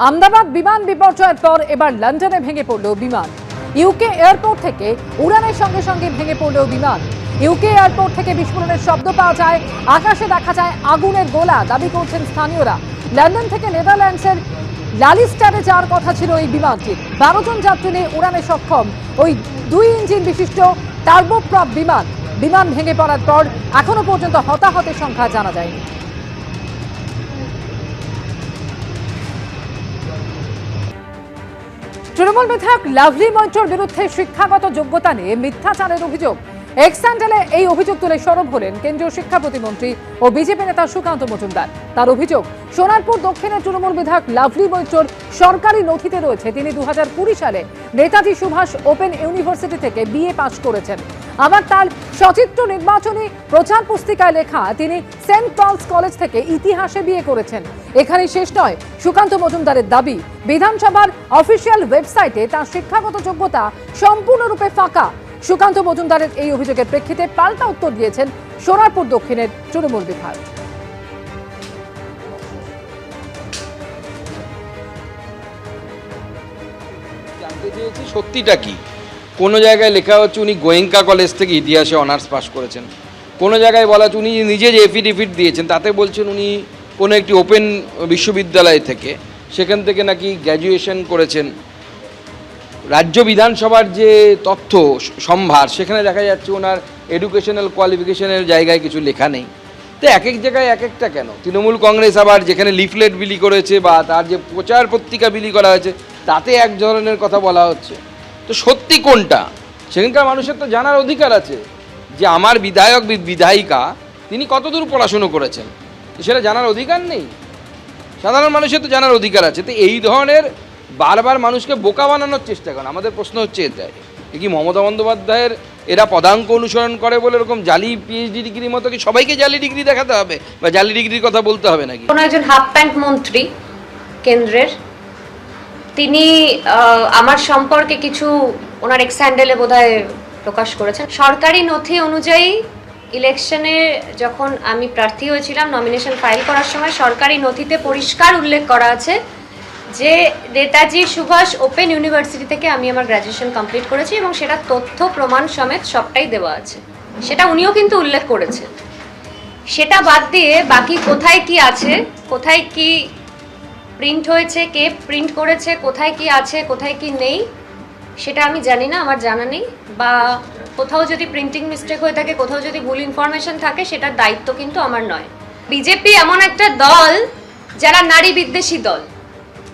আমদাবাদ বিমান বিপর্যয়ের পর এবার লন্ডনে ভেঙে পড়ল বিমান। ইউকে এয়ারপোর্ট থেকে উড়ানের সঙ্গে সঙ্গে ভেঙে পড়ল বিমান। ইউকে এয়ারপোর্ট থেকে বিস্ফোরণের শব্দ পাওয়া যায়, আকাশে দেখা যায় আগুনের গোলা, দাবি করছেন স্থানীয়রা। লন্ডন থেকে নেদারল্যান্ডসের লালিস্টারে যাওয়ার কথা ছিল এই বিমানটির বারো জন যাত্রী নিয়ে উড়ানে সক্ষম ওই দুই ইঞ্জিন বিশিষ্ট টার্বোপ্রপ বিমান। বিমান ভেঙে পড়ার পর এখনও পর্যন্ত হতাহতের সংখ্যা জানা যায়নি। তৃণমূল বিধায়ক লাভলি মঞ্চর বিরুদ্ধে শিক্ষাগত যোগ্যতা নিয়ে মিথ্যাচারের অভিযোগ। এক্সান্ডেলে এই অভিযোগ তুলে সরব হলেন কেন্দ্রীয় শিক্ষা প্রতিমন্ত্রী ও বিজেপি নেতা সুকান্ত মজুমদার। তার অভিযোগ, সোনারপুর দক্ষিণের তৃণমূল বিধায়ক লাভলি মৈত্রর সরকারি নথিতে রয়েছে, তিনি দু হাজার কুড়ি সালে নেতাজি সুভাষ ওপেন ইউনিভার্সিটি থেকে বিএ পাশ করেছেন। আবার তার সচিত্র নির্বাচনী প্রচার পুস্তিকায় লেখা, তিনি সেন্ট পলস কলেজ থেকে ইতিহাসে বিয়ে করেছেন। এখানেই শেষ নয়, সুকান্ত মজুমদারের দাবি, বিধানসভার অফিসিয়াল ওয়েবসাইটে তার শিক্ষাগত যোগ্যতা সম্পূর্ণরূপে ফাঁকা। সুকান্ত মজুমদারের এই অভিযোগের প্রেক্ষিতে পাল্টা উত্তর দিয়েছেন সোনারপুর দক্ষিণের তৃণমূল বিধায়ক। সত্যিটা কি? কোনো জায়গায় লেখা হচ্ছে উনি গোয়েঙ্কা কলেজ থেকে ইতিহাসে অনার্স পাশ করেছেন। কোনো জায়গায় বলা হচ্ছে উনি নিজে যে এফিডেভিট দিয়েছেন, তাতে বলছেন উনি কোনো একটি ওপেন বিশ্ববিদ্যালয় থেকে, সেখান থেকে নাকি গ্র্যাজুয়েশন করেছেন। রাজ্য বিধানসভার যে তথ্য সম্ভার, সেখানে দেখা যাচ্ছে ওনার এডুকেশনাল কোয়ালিফিকেশনের জায়গায় কিছু লেখা নেই। তো এক এক জায়গায় এক একটা কেন? তৃণমূল কংগ্রেস আবার যেখানে লিফলেট বিলি করেছে বা তার যে প্রচার পত্রিকা বিলি করা হয়েছে, তাতে এক ধরনের কথা বলা হচ্ছে। তো সত্যি কোনটা? সেখানকার মানুষের তো জানার অধিকার আছে যে আমার বিধায়ক বিধায়িকা, তিনি কতদূর পড়াশুনো করেছেন। সেটা জানার অধিকার নেই। সাধারণ মানুষের তো জানার অধিকার আছে। তো এই ধরনের বারবার মানুষকে বোকা বানানোর চেষ্টা করেন। আমাদের প্রশ্ন হচ্ছে এটাই। কি মমতা বন্দ্যোপাধ্যায়ের এরা পদাঙ্ক অনুসরণ করে বলে এরকম জালি পিএইচডি ডিগ্রির মতো কি সবাইকে জালি ডিগ্রি দেখাতে হবে? বা জালি ডিগ্রির কথা বলতে হবে নাকি? কোনো একজন হাফ প্যান্ট মন্ত্রী কেন্দ্রের তিনি আমার সম্পর্কে কিছু ওনার এক্স হ্যান্ডেলে বোধহয় প্রকাশ করেছেন। সরকারি নথি অনুযায়ী ইলেকশনে যখন আমি প্রার্থী হয়েছিলাম নমিনেশন ফাইল করার সময়, সরকারি নথিতে পরিষ্কার উল্লেখ করা আছে যে নেতাজি সুভাষ ওপেন ইউনিভার্সিটি থেকে আমি আমার গ্র্যাজুয়েশন কমপ্লিট করেছি এবং সেটা তথ্য প্রমাণ সমেত সবটাই দেওয়া আছে। সেটা উনিও কিন্তু উল্লেখ করেছেন। সেটা বাদ দিয়ে বাকি কোথায় কি আছে, কোথায় কি প্রিন্ট হয়েছে, কে প্রিন্ট করেছে, কোথায় কি আছে, কোথায় কি নেই, সেটা আমি জানি না, আমার জানা নেই। বা কোথাও যদি প্রিন্টিং মিস্টেক হয়ে থাকে, কোথাও যদি ভুল ইনফরমেশন থাকে, সেটার দায়িত্ব কিন্তু আমার নয়। বিজেপি এমন একটা দল, যারা নারী বিদ্বেষী দল।